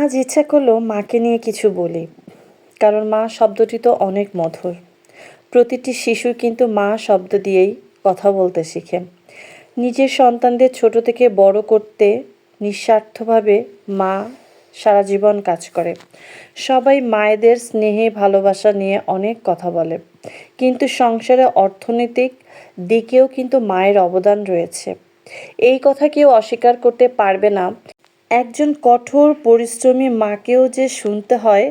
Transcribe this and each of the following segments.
আজ ইচ্ছা করল মাকে নিয়ে কিছু বলি। কারণ মা শব্দটি তো অনেক মধুর। প্রতিটি শিশু কিন্তু মা শব্দ দিয়েই কথা বলতে শিখে। নিজের সন্তানদের ছোট থেকে বড় করতে নিঃস্বার্থভাবে মা সারা জীবন কাজ করে। সবাই মায়েদের স্নেহে ভালোবাসা নিয়ে অনেক কথা বলে। কিন্তু সংসারে অর্থনৈতিক দিকেও কিন্তু মায়ের অবদান রয়েছে। এই কথা কেউ অস্বীকার করতে পারবে না। একজন কঠোর পরিশ্রমী মাকেও যে শুনতে হয়,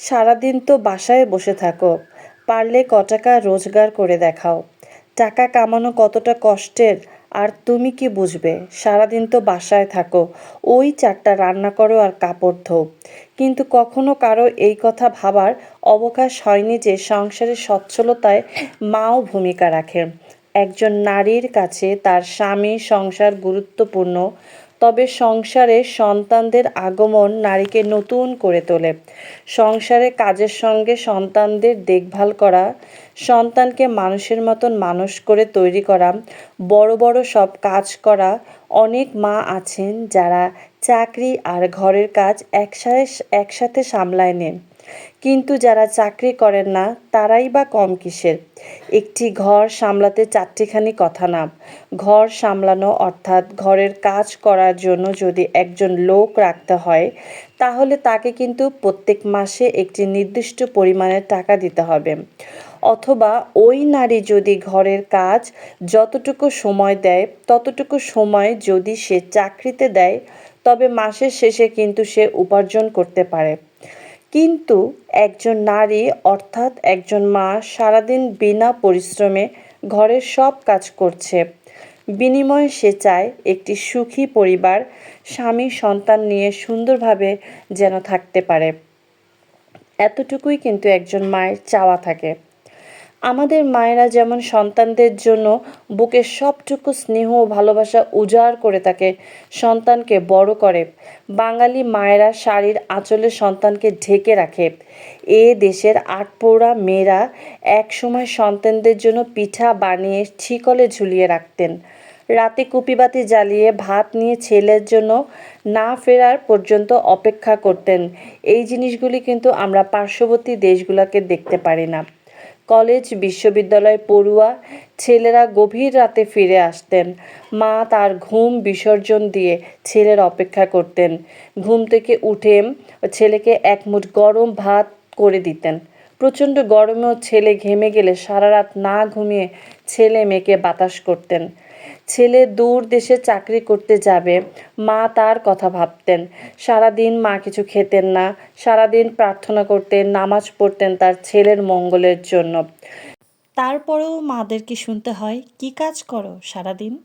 সারাদিন তো বাসায় বসে থাকো, পারলে ক টাকা রোজগার করে দেখাও। টাকা কামানো কতটা কষ্টের, আর তুমি কি বুঝবে? সারাদিন তো বাসায় থাকো, ওই চারটা রান্না করো আর কাপড় ধো কিন্তু কখনো কারও এই কথা ভাবার অবকাশ হয়নি যে সংসারের সচ্ছলতায় মাও ভূমিকা রাখে। একজন নারীর কাছে তার স্বামী সংসার গুরুত্বপূর্ণ তবে সংসারে সন্তানদের আগমন নারীকে নতুন করে তোলে। সংসারে কাজের সঙ্গে সন্তানদের দেখভাল করা, সন্তানকে মানুষের মতন মানুষ করে তৈরি করা, বড় বড় সব কাজ করা অনেক মা আছেন যারা চাকরি আর ঘরের কাজ একসাথে একসাথে সামলায় নেন। কিন্তু যারা চাকরি করেন না, তারাই বা কম কিসের? একটি ঘর সামলাতে চারটিখানি কথা না ঘর সামলানো অর্থাৎ ঘরের কাজ করার জন্য যদি একজন লোক রাখতে হয়, তাহলে তাকে কিন্তু প্রত্যেক মাসে একটি নির্দিষ্ট পরিমাণের টাকা দিতে হবে। অথবা ওই নারী যদি ঘরের কাজ যতটুকু সময় দেয়, ততটুকু সময় যদি সে চাকরিতে দেয়, তবে মাসের শেষে কিন্তু সে উপার্জন করতে পারে। কিন্তু একজন নারী অর্থাৎ একজন মা সারাদিন বিনা পরিশ্রমে ঘরের সব কাজ করছে। বিনিময়ে সে চায় একটি সুখী পরিবার, স্বামী, সন্তান নিয়ে সুন্দরভাবে যেন থাকতে পারে। এতটুকুই কিন্তু একজন মায়ের চাওয়া থাকে। আমাদের মায়েরা যেমন সন্তানদের জন্য বুকের সবটুকু স্নেহ ও ভালোবাসা উজাড় করে তাকে সন্তানকে বড় করে, বাঙালি মায়েরা শাড়ির আঁচলে সন্তানকে ঢেকে রাখে। এ দেশের আটপৌরা মেয়েরা একসময় সন্তানদের জন্য পিঠা বানিয়ে ছিকলে ঝুলিয়ে রাখতেন। রাতে কুপিবাতি জ্বালিয়ে ভাত নিয়ে ছেলের জন্য না ফেরার পর্যন্ত অপেক্ষা করতেন। এই জিনিসগুলি কিন্তু আমরা পার্শ্ববর্তী দেশগুলোকে দেখতে পারি না। কলেজ, বিশ্ববিদ্যালয়, পড়ুয়া ছেলেরা গভীর রাতে ফিরে আসতেন। মা তার ঘুম বিসর্জন দিয়ে ছেলের অপেক্ষা করতেন। ঘুম থেকে উঠে ছেলেকে একমুঠ গরম ভাত করে দিতেন। প্রচণ্ড গরমেও ছেলে ঘেমে গেলে সারা রাত না ঘুমিয়ে ছেলে মেয়েকে বাতাস করতেন। ছেলে দূর দেশে চাকরি করতে যাবে। মা তার কথা ভাবতেন। সারাদিন মা কিছু খেতেন না। সারাদিন প্রার্থনা করতেন, নামাজ পড়তেন তার ছেলের মঙ্গলের জন্য। তারপরেও মাদেরকে শুনতে হয়, কি কাজ করো সারাদিন?